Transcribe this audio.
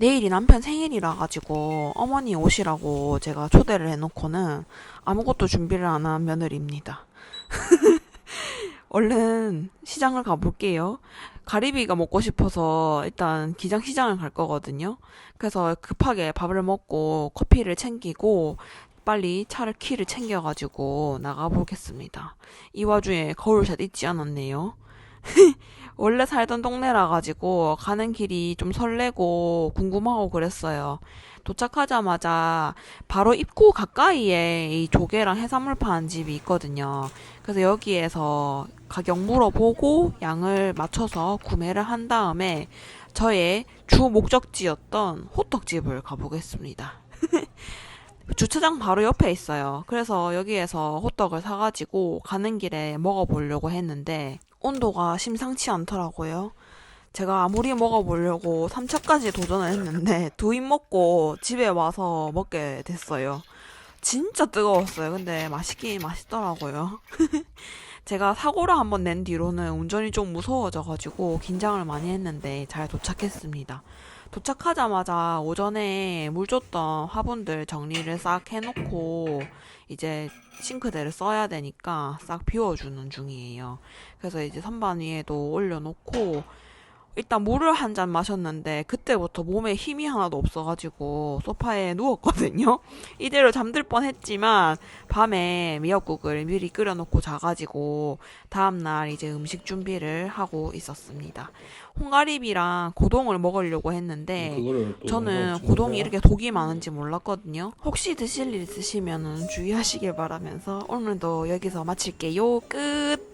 내일이 남편 생일이라 가지고 어머니 오시라고 제가 초대를 해놓고는 아무것도 준비를 안 한 며느리입니다. 얼른 시장을 가볼게요. 가리비가 먹고 싶어서 일단 기장시장을 갈 거거든요. 그래서 급하게 밥을 먹고 커피를 챙기고 빨리 차를 키를 챙겨가지고 나가보겠습니다. 이 와중에 거울샷 잊지 않았네요. 원래 살던 동네라 가지고 가는 길이 좀 설레고 궁금하고 그랬어요. 도착하자마자 바로 입구 가까이에 이 조개랑 해산물 파는 집이 있거든요. 그래서 여기에서 가격 물어보고 양을 맞춰서 구매를 한 다음에 저의 주 목적지였던 호떡집을 가보겠습니다. 주차장 바로 옆에 있어요. 그래서 여기에서 호떡을 사가지고 가는 길에 먹어보려고 했는데 온도가 심상치 않더라고요. 제가 아무리 먹어보려고 3차까지 도전을 했는데 두 입 먹고 집에 와서 먹게 됐어요. 진짜 뜨거웠어요. 근데 맛있긴 맛있더라고요. 제가 사고를 한번 낸 뒤로는 운전이 좀 무서워져가지고 긴장을 많이 했는데 잘 도착했습니다. 도착하자마자 오전에 물 줬던 화분들 정리를 싹 해놓고 이제 싱크대를 써야 되니까 싹 비워주는 중이에요. 그래서 이제 선반 위에도 올려놓고 일단 물을 한 잔 마셨는데 그때부터 몸에 힘이 하나도 없어가지고 소파에 누웠거든요. 이대로 잠들 뻔했지만 밤에 미역국을 미리 끓여놓고 자가지고 다음날 이제 음식 준비를 하고 있었습니다. 홍가리비랑 고동을 먹으려고 했는데 또 저는 고동이 이렇게 독이 많은지 몰랐거든요. 혹시 드실 일 있으시면 주의하시길 바라면서 오늘도 여기서 마칠게요. 끝!